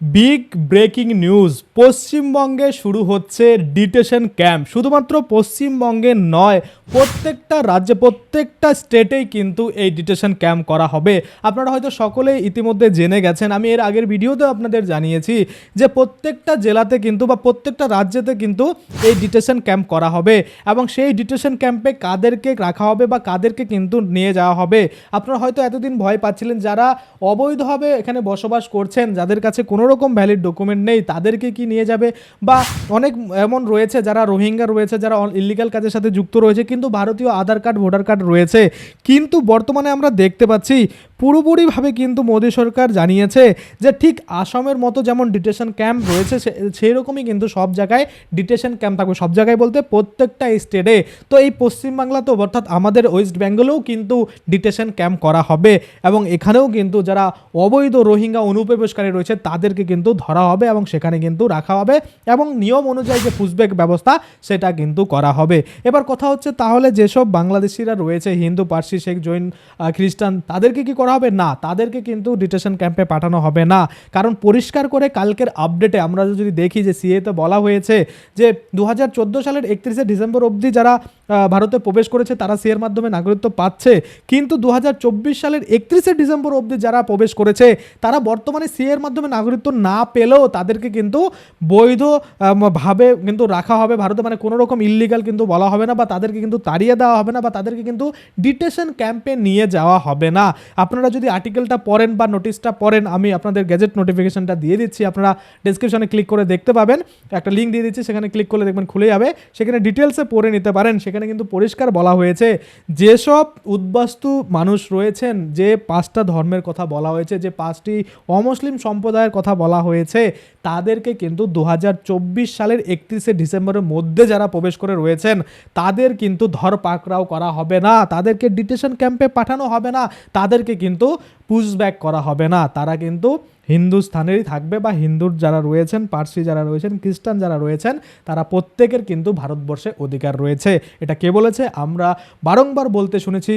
Big breaking news. পশ্চিমবঙ্গে শুরু হচ্ছে ডিটেশন ক্যাম্প। শুধুমাত্র পশ্চিমবঙ্গে নয়, প্রত্যেকটা রাজ্যে, প্রত্যেকটা স্টেটেই কিন্তু এই ডিটেশন ক্যাম্প করা হবে। আপনারা হয়তো সকলেই ইতিমধ্যে জেনে গেছেন, আমি এর আগের ভিডিওতে আপনাদের জানিয়েছি যে প্রত্যেকটা জেলাতে কিন্তু বা প্রত্যেকটা রাজ্যেতে কিন্তু এই ডিটেশন ক্যাম্প করা হবে এবং সেই ডিটেশন ক্যাম্পে কাদেরকে রাখা হবে বা কাদেরকে কিন্তু নিয়ে যাওয়া হবে। আপনারা হয়তো এতদিন ভয় পাচ্ছিলেন, যারা অবৈধভাবে এখানে বসবাস করছেন, যাদের কাছে কোনো রকম ভ্যালিড ডকুমেন্ট নেই, তাদেরকে কি নিয়ে যাবে? বা অনেক এমন রয়েছে যারা রোহিঙ্গা রয়েছে, যারা ইলিগাল কাজের সাথে যুক্ত রয়েছে, কিন্তু ভারতীয় আধার কার্ড, ভোটার কার্ড রয়েছে। কিন্তু বর্তমানে আমরা দেখতে পাচ্ছি, পুরোপুরিভাবে কিন্তু মোদী সরকার জানিয়েছে যে ঠিক আসামের মতো যেমন ডিটেশন ক্যাম্প রয়েছে সেই রকমই কিন্তু সব জায়গায় ডিটেশন ক্যাম্প থাকবে। সব জায়গায় বলতে প্রত্যেকটা স্টেটে তো এই পশ্চিমবাংলাতেও অর্থাৎ আমাদের ওয়েস্ট বেঙ্গলেও কিন্তু ডিটেশন ক্যাম্প করা হবে। এবং এখানেও কিন্তু যারা অবৈধ রোহিঙ্গা অনুপ্রবেশকারী রয়েছে তাদেরকে কিন্তু ধরা হবে এবং সেখানে কিন্তু রাখা হবে এবং নিয়ম অনুযায়ী যে পুষব্যাক ব্যবস্থা, সেটা কিন্তু করা হবে। এবার কথা হচ্ছে তাহলে যেসব বাংলাদেশিরা রয়েছে, হিন্দু, পার্সি, শেখ, জৈন খ্রিস্টান, তাদেরকে কি করা হবে? না, তাদেরকে কিন্তু ডিটেশন ক্যাম্পে পাঠানো হবে না। কারণ পরিষ্কার করে কালকের আপডেটে আমরা যদি দেখি যে সিএতে বলা হয়েছে যে দু হাজার চোদ্দ সালের একত্রিশে ডিসেম্বর অবধি যারা ভারতে প্রবেশ করেছে, তারা সিএর মাধ্যমে নাগরিকত্ব পাচ্ছে। কিন্তু দু হাজার চব্বিশ সালের একত্রিশে ডিসেম্বর অবধি যারা প্রবেশ করেছে, তারা বর্তমানে সিএর মাধ্যমে নাগরিকত্ব না পেলেও তাদেরকে কিন্তু বৈধ আম, ভাবে কিন্তু রাখা হবে ভারতে। মানে কোনো রকম ইল্লিগাল কিন্তু বলা হবে না বা তাদেরকে কিন্তু তাড়িয়ে দেওয়া হবে না বা তাদেরকে কিন্তু ডিটেশন ক্যাম্পে নিয়ে যাওয়া হবে না। আপনারা যদি আর্টিকেলটা পড়েন বা নোটিশটা পড়েন আমি আপনাদের গ্যাজেট নোটিফিকেশনটা দিয়ে দিচ্ছি। আপনারা ডিসক্রিপশনে ক্লিক করে দেখতে পাবেন। একটা লিঙ্ক দিয়ে দিচ্ছি সেখানে ক্লিক করলে দেখবেন খুলে যাবে। সেখানে ডিটেলসে পড়ে নিতে পারেন। সেখানে কিন্তু পরিষ্কার বলা হয়েছে যেসব উদ্বাস্তু মানুষ রয়েছেন যে পাঁচটা ধর্মের কথা বলা হয়েছে যে পাঁচটি অমুসলিম সম্প্রদায়ের কথা বলা হয়েছে, তাদেরকে কিন্তু দু হাজার চব্বিশ সালের একত্রিশে ডিসেম্বরের মধ্যে যারা প্রবেশ করে রয়েছেন, তাদের কিন্তু ধর পাকড়াও করা হবে না, তাদেরকে ডিটেশন ক্যাম্পে পাঠানো হবে না, তাদেরকে কিন্তু পুশব্যাক করা হবে না। তারা কিন্তু হিন্দুস্থানেরই থাকবে বা হিন্দুর যারা রয়েছেন, পার্সি যারা রয়েছেন, খ্রিস্টান যারা রয়েছেন, তারা প্রত্যেকের কিন্তু ভারতবর্ষে অধিকার রয়েছে। এটা কে বলেছে? আমরা বারংবার বলতে শুনেছি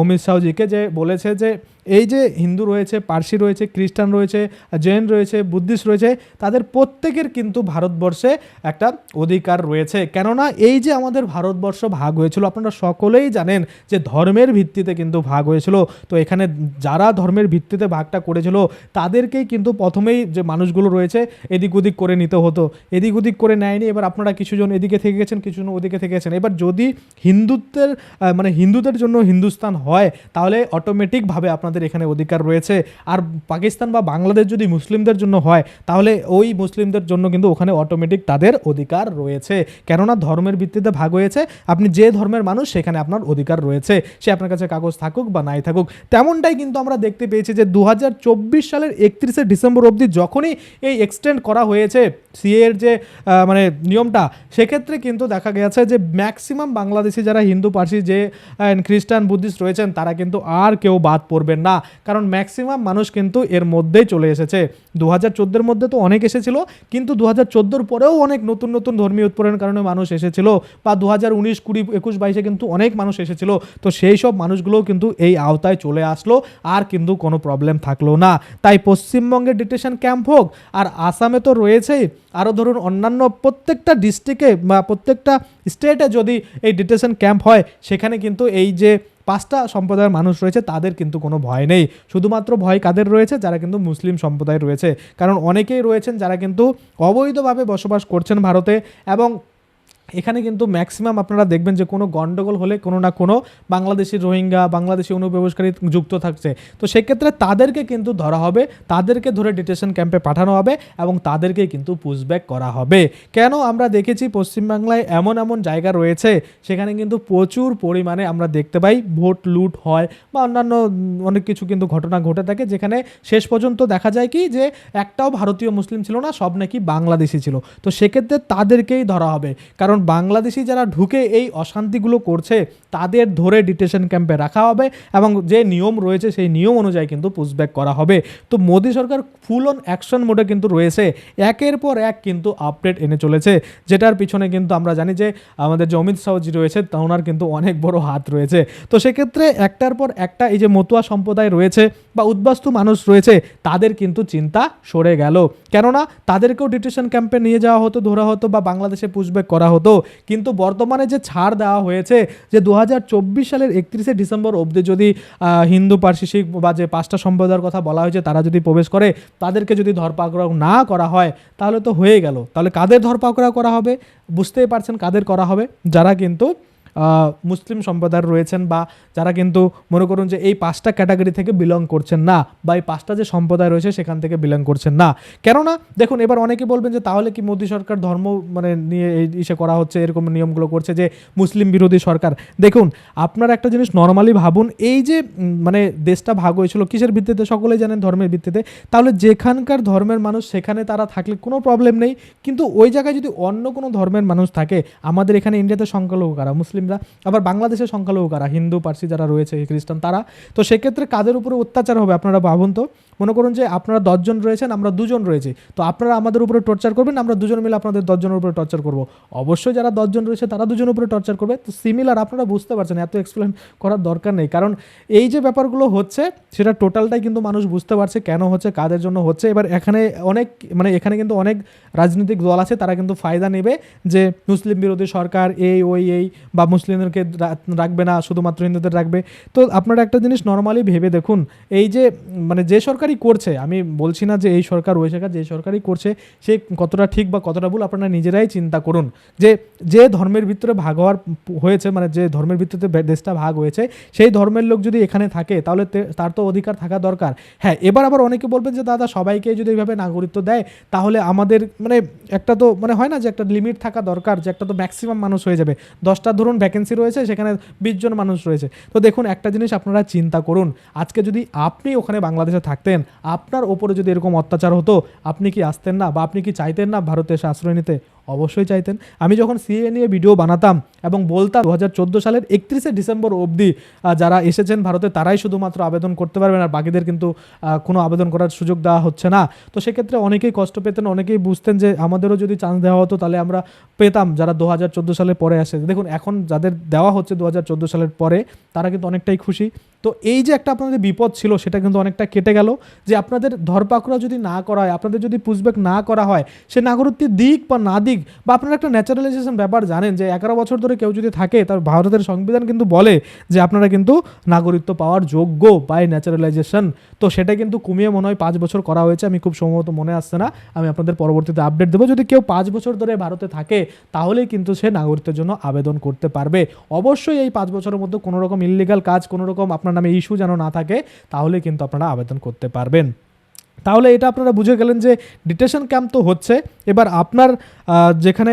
অমিত শাহজিকে যে বলেছে যে, এই যে হিন্দু রয়েছে, পার্সি রয়েছে, খ্রিস্টান রয়েছে, জৈন রয়েছে, বুদ্ধিস্ট রয়েছে, তাদের প্রত্যেকের কিন্তু ভারতবর্ষে একটা অধিকার রয়েছে। কেননা এই যে আমাদের ভারতবর্ষ ভাগ হয়েছিল, আপনারা সকলেই জানেন যে ধর্মের ভিত্তিতে কিন্তু ভাগ হয়েছিল। তো এখানে যারা ধর্মের ভিত্তিতে ভাগটা করেছিল, তাদেরকেই কিন্তু প্রথমেই যে মানুষগুলো রয়েছে এদিক ওদিক করে নিতে হতো। এদিক ওদিক করে নেয়নি, এবার আপনারা কিছুজন এদিকে থেকে গেছেন, কিছুজন ওদিকে থেকে গেছেন। এবার যদি হিন্দুত্বের মানে হিন্দুদের জন্য হিন্দুস্তান হয়, তাহলে অটোমেটিকভাবে আপনাদের এখানে অধিকার রয়েছে। আর পাকিস্তান বা বাংলাদেশ যদি মুসলিমদের জন্য হয়, তাহলে ওই মুসলিমদের জন্য কিন্তু ওখানে অটোমেটিক তাদের অধিকার রয়েছে। কেননা ধর্মের ভিত্তিতে ভাগ হয়েছে, আপনি যে ধর্মের মানুষ, সেখানে আপনার অধিকার রয়েছে। সে আপনার কাছে কাগজ থাকুক বা নাই থাকুক, তেমনটাই কিন্তু আমরা দেখতে পেয়েছি যে দু হাজার চব্বিশ সালের একত্রিশে ডিসেম্বর অবধি যখনই এই এক্সটেন্ড করা হয়েছে সিএর যে মানে নিয়মটা, সেক্ষেত্রে কিন্তু দেখা গেছে যে ম্যাক্সিমাম বাংলাদেশি যারা হিন্দু, পার্সি যে খ্রিস্টান বুদ্ধিস্ট রয়েছেন, তারা কিন্তু আর কেউ বাদ পড়বেন না। কারণ ম্যাক্সিমাম মানুষ কিন্তু এর মধ্যেই চলে এসেছে। দু হাজার চোদ্দোর মধ্যে তো অনেক এসেছিল, কিন্তু দু হাজার চোদ্দোর পরেও অনেক নতুন নতুন ধর্মীয় উৎপরের কারণে মানুষ এসেছিল বা দু হাজার উনিশ, কুড়ি, একুশ, বাইশে কিন্তু অনেক মানুষ এসেছিল। তো সেই সব মানুষগুলোও কিন্তু এই আওতায় চলে আসলো। আর কিন্তু কোনো প্রবলেম থাকল না। তাই পশ্চিমবঙ্গে ডিটেশন ক্যাম্প হোক আর আসামে তো রয়েছেই আরও ধরুন অন্যান্য প্রত্যেকটা ডিস্ট্রিক্টে বা প্রত্যেকটা স্টেটে যদি এই ডিটেশন ক্যাম্প হয়, সেখানে কিন্তু এই যে পাঁচটা সম্প্রদায়ের মানুষ রয়েছে, তাদের কিন্তু কোনো ভয় নেই। শুধুমাত্র ভয় কাদের রয়েছে? যারা কিন্তু মুসলিম সম্প্রদায় রয়েছে। কারণ অনেকেই রয়েছেন যারা কিন্তু অবৈধভাবে বসবাস করছেন ভারতে এবং এখানে কিন্তু ম্যাক্সিমাম আপনারা দেখবেন যে কোনো গন্ডগোল হলে কোনো না কোনো বাংলাদেশি রোহিঙ্গা, বাংলাদেশি অনুপ্রবেশকারী যুক্ত থাকছে। তো সেক্ষেত্রে তাদেরকে কিন্তু ধরা হবে, তাদেরকে ধরে ডিটেশন ক্যাম্পে পাঠানো হবে এবং তাদেরকে কিন্তু পুশব্যাক করা হবে। কেন আমরা দেখেছি পশ্চিমবাংলায় এমন এমন জায়গা রয়েছে, সেখানে কিন্তু প্রচুর পরিমাণে আমরা দেখতে পাই ভোট লুট হয় বা অন্যান্য অনেক কিছু কিন্তু ঘটনা ঘটে থাকে, যেখানে শেষ পর্যন্ত দেখা যায় কি যে একটাও ভারতীয় মুসলিম ছিল না, সব নাকি বাংলাদেশি ছিল। তো সেক্ষেত্রে তাদেরকেই ধরা হবে। কারণ কারণ বাংলাদেশি যারা ঢুকে এই অশান্তিগুলো করছে, তাদের ধরে ডিটেশন ক্যাম্পে রাখা হবে এবং যে নিয়ম রয়েছে সেই নিয়ম অনুযায়ী কিন্তু পুশব্যাক করা হবে। তো মোদী সরকার ফুল অন অ্যাকশন মোডে কিন্তু রয়েছে। একের পর এক কিন্তু আপডেট এনে চলেছে। যেটার পিছনে কিন্তু আমরা জানি যে, আমাদের যে অমিত শাহজি রয়েছে ওনার কিন্তু অনেক বড় হাত রয়েছে। তো সেক্ষেত্রে একটার পর একটা এই যে মতুয়া সম্প্রদায় রয়েছে বা উদ্বাস্তু মানুষ রয়েছে, তাদের কিন্তু চিন্তা সরে গেল। কেননা তাদেরকেও ডিটেশন ক্যাম্পে নিয়ে যাওয়া হতো, ধরা হতো বা বাংলাদেশে পুষব্যাক করা হতো। কিন্তু বর্তমানে যে ছাড় দেওয়া হয়েছে, যে দু হাজার চব্বিশ সালের একত্রিশে ডিসেম্বর অবধি যদি হিন্দু, পার্সি, শিখ বা যে পাঁচটা সম্প্রদায়ের কথা বলা হয়েছে, তারা যদি প্রবেশ করে, তাদেরকে যদি ধরপাকড়াও না করা হয়, তাহলে তো হয়ে গেল। তাহলে কাদের ধরপাকড়া করা হবে? বুঝতেই পারছেন কাদের করা হবে? যারা কিন্তু মুসলিম সম্প্রদায়ের রয়েছেন বা যারা কিন্তু মনে করুন যে এই পাঁচটা ক্যাটাগরি থেকে বিলং করছেন না বা এই পাঁচটা যে সম্প্রদায় রয়েছে সেখান থেকে বিলং করছেন না। কেননা দেখুন, এবার অনেকে বলবেন যে তাহলে কি মোদী সরকার ধর্ম মানে নিয়ে এই ইসে করা হচ্ছে, এরকম নিয়মগুলো করছে যে মুসলিম বিরোধী সরকার। দেখুন, আপনারা একটা জিনিস নর্মালি ভাবুন, এই যে মানে দেশটা ভাগ হয়েছিল কিসের ভিত্তিতে? সকলেই জানেন ধর্মের ভিত্তিতে। তাহলে যেখানকার ধর্মের মানুষ সেখানে তারা থাকলে কোনো প্রবলেম নেই। কিন্তু ওই জায়গায় যদি অন্য কোনো ধর্মের মানুষ থাকে, আমাদের এখানে ইন্ডিয়াতে সংখ্যালঘু কারা? মুসলিমরা, আবার বাংলাদেশের সংখ্যালঘু কারা হিন্দু, পার্সি যারা রয়েছে খ্রিস্টান, তারা। তো সেক্ষেত্রে কাদের উপরে অত্যাচার হবে, আপনারা ভাবুন তো? মনে করুন যে আপনারা দশজন রয়েছেন, আমরা দুজন রয়েছি। তো আপনারা আমাদের উপরে টর্চার করবেন, আমরা দুজন মিলে আপনাদের দশজনের উপরে টর্চার করব। অবশ্যই যারা দশজন রয়েছে, তারা দুজনের উপরে টর্চার করবে। তো সিমিলার আপনারা বুঝতে পারছেন, এত এক্সপ্লেন করার দরকার নেই। কারণ এই যে ব্যাপারগুলো হচ্ছে, সেটা টোটালটাই কিন্তু মানুষ বুঝতে পারছে কেন হচ্ছে, কাদের জন্য হচ্ছে। এবার এখানে অনেক মানে এখানে কিন্তু অনেক রাজনৈতিক দল আছে, তারা কিন্তু ফায়দা নেবে যে মুসলিম বিরোধী সরকার এই, ওই, এই, বা মুসলিমদেরকে রাখবে না, শুধুমাত্র হিন্দুদের রাখবে। তো আপনারা একটা জিনিস নর্মালি ভেবে দেখুন, এই যে মানে যে সরকারই করছে। আমি বলছি না যে এই সরকার, ওই সরকার, যে সরকারই করছে, সে কতটা ঠিক বা কতটা ভুল আপনারা নিজেরাই চিন্তা করুন। যে যে ধর্মের ভিতরে ভাগ হওয়ার হয়েছে মানে যে ধর্মের ভিত্তিতে দেশটা ভাগ হয়েছে, সেই ধর্মের লোক যদি এখানে থাকে, তাহলে তার তো অধিকার থাকা দরকার। হ্যাঁ এবার আবার অনেকে বলবেন যে, দাদা, সবাইকে যদি এইভাবে নাগরিকত্ব দেয়, তাহলে আমাদের মানে একটা তো মানে হয় না যে, একটা লিমিট থাকা দরকার, যে একটা তো ম্যাক্সিমাম মানুষ হয়ে যাবে। দশটা ধরুন ভ্যাকেন্সি রয়েছে, সেখানে বিশজন মানুষ রয়েছে। তো দেখুন, একটা জিনিস আপনারা চিন্তা করুন। আজকে যদি আপনি ওখানে বাংলাদেশে থাকতেন আপনার ওপরে যদি এরকম অত্যাচার হতো, আপনি কি আসতেন না বা আপনি কি চাইতেন না ভারতে এসে আশ্রয় নিতে? অবশ্যই চাইতেন। আমি যখন সিএ নিয়ে ভিডিও বানাতাম এবং বলতাম দু হাজার চোদ্দ সালের একত্রিশে ডিসেম্বর অবধি যারা এসেছেন ভারতে, তারাই শুধুমাত্র আবেদন করতে পারবেন আর বাকিদের কিন্তু কোনো আবেদন করার সুযোগ দেওয়া হচ্ছে না। তো সেক্ষেত্রে অনেকেই কষ্ট পেতেন, অনেকেই বুঝতেন যে আমাদেরও যদি চান্স দেওয়া হতো, তাহলে আমরা পেতাম যারা দু সালের পরে আসে। দেখুন, এখন যাদের দেওয়া হচ্ছে দু হাজার চোদ্দ সালের পরে, তারা কিন্তু অনেকটাই খুশি। তো এই যে একটা আপনাদের বিপদ ছিল, সেটা কিন্তু অনেকটা কেটে গেল। যে আপনাদের ধরপাকড়া যদি না করা হয় আপনাদের যদি পুষব্যাক না করা হয়, সে নাগরিকত্বের দিক বা না দিক বা আপনারা একটা ন্যাচারালাইজেশন ব্যাপার জানেন যে এগারো বছর ধরে কেউ যদি থাকে, তার ভারতের সংবিধান কিন্তু বলে যে আপনারা কিন্তু নাগরিকত্ব পাওয়ার যোগ্য বাই ন্যাচারালাইজেশন তো সেটা কিন্তু কমিয়ে মনে হয় পাঁচ বছর করা হয়েছে, আমি খুব সম্ভবত মনে আসছে না। আমি আপনাদের পরবর্তীতে আপডেট দেবো। যদি কেউ পাঁচ বছর ধরে ভারতে থাকে, তাহলেই কিন্তু সে নাগরিকত্বের জন্য আবেদন করতে পারবে। অবশ্যই এই পাঁচ বছরের মধ্যে কোনো রকম ইলিগাল কাজ কোনো রকম আপনার নামে ইস্যু যেন না থাকে, তাহলে কিন্তু আপনারা আবেদন করতে পারবেন। তাহলে এটা আপনারা বুঝে গেলেন যে ডিটেশন ক্যাম্প তো হচ্ছে। এবার আপনার যেখানে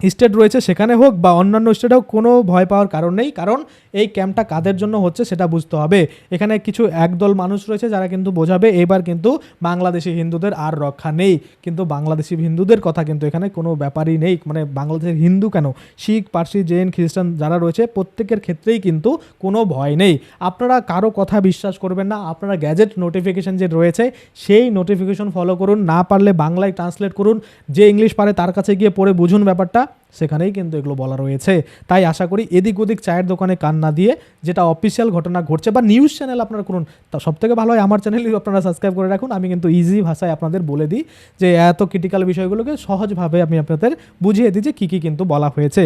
স্টেট রয়েছে সেখানে হোক বা অন্যান্য স্টেটেও কোনো ভয় পাওয়ার কারণ নেই, কারণ এই ক্যাম্পটা কাদের জন্য হচ্ছে সেটা বুঝতে হবে। এখানে কিছু একদল মানুষ রয়েছে যারা কিন্তু বোঝাবে, এবার কিন্তু বাংলাদেশি হিন্দুদের আর রক্ষা নেই। কিন্তু বাংলাদেশি হিন্দুদের কথা কিন্তু এখানে কোনো ব্যাপারই নেই মানে বাংলাদেশের হিন্দু কেন? শিখ, পার্সি, জৈন, খ্রিস্টান যারা রয়েছে প্রত্যেকের ক্ষেত্রেই কিন্তু কোনো ভয় নেই। আপনারা কারও কথা বিশ্বাস করবেন না, আপনারা গ্যাজেট নোটিফিকেশন যে রয়েছে সেই নোটিফিকেশন ফলো করুন, না পারলে বাংলায় ট্রান্সলেট করুন, যে ইংলিশ পারে তার কাছে গিয়ে পড়ে বুঝুন ব্যাপারটা। সেখানেই কিন্তু এগুলো বলা রয়েছে। তাই আশা করি এদিক ওদিক চায়ের দোকানে কান না দিয়ে যেটা অফিসিয়াল ঘটনা ঘটছে বা নিউজ চ্যানেল আপনারা করুন, তা সব থেকে ভালো হয় আমার চ্যানেলই আপনারা সাবস্ক্রাইব করে রাখুন। আমি কিন্তু ইজি ভাষায় আপনাদের বলে দিই যে এত ক্রিটিক্যাল বিষয়গুলোকে সহজভাবে আমি আপনাদের বুঝিয়ে দিই যে কী কী কিন্তু বলা হয়েছে।